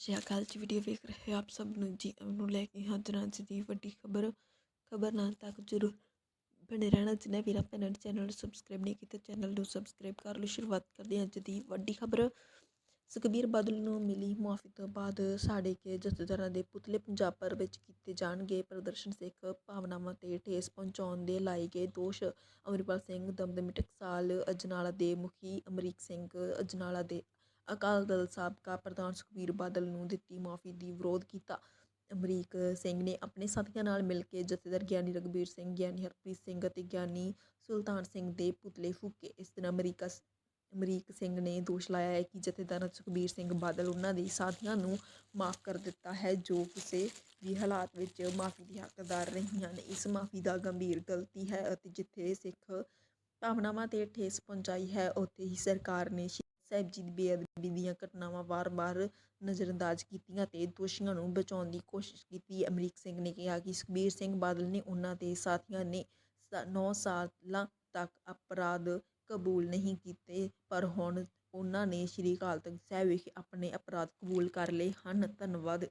ਸਤਿ ਸ਼੍ਰੀ ਅਕਾਲ ਜੀ ਵੀਡੀਓ ਵੇਖ ਰਹੇ ਹੋ ਆਪ ਸਭ ਨੂੰ ਜੀ, ਨੂੰ ਲੈ ਕੇ ਹਾਜ਼ਰ ਅੱਜ ਦੀ ਵੱਡੀ ਖਬਰ। ਖਬਰ ਨਾਲ ਤੱਕ ਜਰੂਰ ਬਣੇ ਰਹਿਣਾ। ਜਿਨ੍ਹਾਂ ਵੀਰਾਂ ਭੈਣਾਂ ਚੈਨਲ ਨੂੰ ਸਬਸਕ੍ਰਾਈਬ ਨਹੀਂ ਕੀਤਾ, ਚੈਨਲ ਨੂੰ ਸਬਸਕ੍ਰਾਈਬ ਕਰ ਲਓ। ਸ਼ੁਰੂਆਤ ਕਰਦੇ ਹਾਂ ਅੱਜ ਦੀ ਵੱਡੀ ਖਬਰ। ਸੁਖਬੀਰ ਬਾਦਲ ਨੂੰ ਮਿਲੀ ਮੁਆਫੀ ਤੋਂ ਬਾਅਦ ਸਾਡੇ ਕੇ ਜਥੇਦਾਰਾਂ ਦੇ ਪੁਤਲੇ ਪੰਜਾਬ ਭਰ ਵਿੱਚ ਕੀਤੇ ਜਾਣਗੇ ਪ੍ਰਦਰਸ਼ਨ ਸਿੱਖ ਭਾਵਨਾਵਾਂ ਤੇ ਠੇਸ ਪਹੁੰਚਾਉਣ ਦੇ ਲਾਏ ਗਏ ਦੋਸ਼। ਅਮਰਪਾਲ ਸਿੰਘ ਦਮਦਮੀ ਟਕਸਾਲ ਅਜਨਾਲਾ ਦੇ ਮੁਖੀ ਅਮਰੀਕ ਸਿੰਘ ਅਜਨਾਲਾ ਦੇ ਅਕਾਲ ਦਲ ਸਾਬਕਾ ਪ੍ਰਧਾਨ ਸੁਖਬੀਰ ਬਾਦਲ ਨੂੰ ਦਿੱਤੀ ਮਾਫੀ ਦੀ ਵਿਰੋਧ ਕੀਤਾ। ਅਮਰੀਕ ਸਿੰਘ ਨੇ ਆਪਣੇ ਸਾਥੀਆਂ ਨਾਲ ਮਿਲ ਕੇ ਜਥੇਦਾਰ ਗਿਆਨੀ ਰਘਬੀਰ ਸਿੰਘ, ਗਿਆਨੀ ਹਰਪ੍ਰੀਤ ਸਿੰਘ ਅਤੇ ਗਿਆਨੀ ਸੁਲਤਾਨ ਸਿੰਘ ਦੇ ਪੁਤਲੇ ਫੂਕੇ। ਇਸ ਦਿਨ ਅਮਰੀਕਾ ਅਮਰੀਕ ਸਿੰਘ ਨੇ ਦੋਸ਼ ਲਾਇਆ ਹੈ ਕਿ ਜਥੇਦਾਰ ਸੁਖਬੀਰ ਸਿੰਘ ਬਾਦਲ ਉਹਨਾਂ ਦੇ ਸਾਥੀਆਂ ਨੂੰ ਮਾਫ ਕਰ ਦਿੱਤਾ ਹੈ ਜੋ ਕਿਸੇ ਵੀ ਹਾਲਾਤ ਵਿੱਚ ਮਾਫੀ ਦੀ ਹੱਕਦਾਰ ਨਹੀਂ ਹਨ ਇਸ ਮਾਫੀ ਦਾ ਗੰਭੀਰ ਗਲਤੀ ਹੈ ਅਤੇ ਜਿੱਥੇ ਸਿੱਖ ਭਾਵਨਾਵਾਂ ਤੇ ਠੇਸ ਪਹੁੰਚਾਈ ਹੈ, ਉੱਥੇ ਹੀ ਸਰਕਾਰ ਨੇ ਸਾਹਿਬ ਜੀ ਦੀ ਬੇਅਦਬੀ ਦੀਆਂ ਘਟਨਾਵਾਂ ਵਾਰ-ਵਾਰ ਨਜ਼ਰਅੰਦਾਜ਼ ਕੀਤੀਆਂ ਤੇ ਦੋਸ਼ੀਆਂ ਨੂੰ ਬਚਾਉਣ ਦੀ ਕੋਸ਼ਿਸ਼ ਕੀਤੀ। ਅਮਰੀਕ ਸਿੰਘ ਨੇ ਕਿਹਾ ਕਿ ਸੁਖਬੀਰ ਸਿੰਘ ਬਾਦਲ ਨੇ ਉਹਨਾਂ ਦੇ ਸਾਥੀਆਂ ਨੇ 9 ਸਾਲਾਂ ਤੱਕ ਅਪਰਾਧ ਕਬੂਲ ਨਹੀਂ ਕੀਤੇ, ਪਰ ਹੁਣ ਉਹਨਾਂ ਨੇ ਸ਼੍ਰੀ ਅਕਾਲ ਤਖਤ ਸਾਹਿਬ ਵਿਖੇ ਆਪਣੇ ਅਪਰਾਧ ਕਬੂਲ ਕਰ ਲਏ ਹਨ। ਧੰਨਵਾਦ।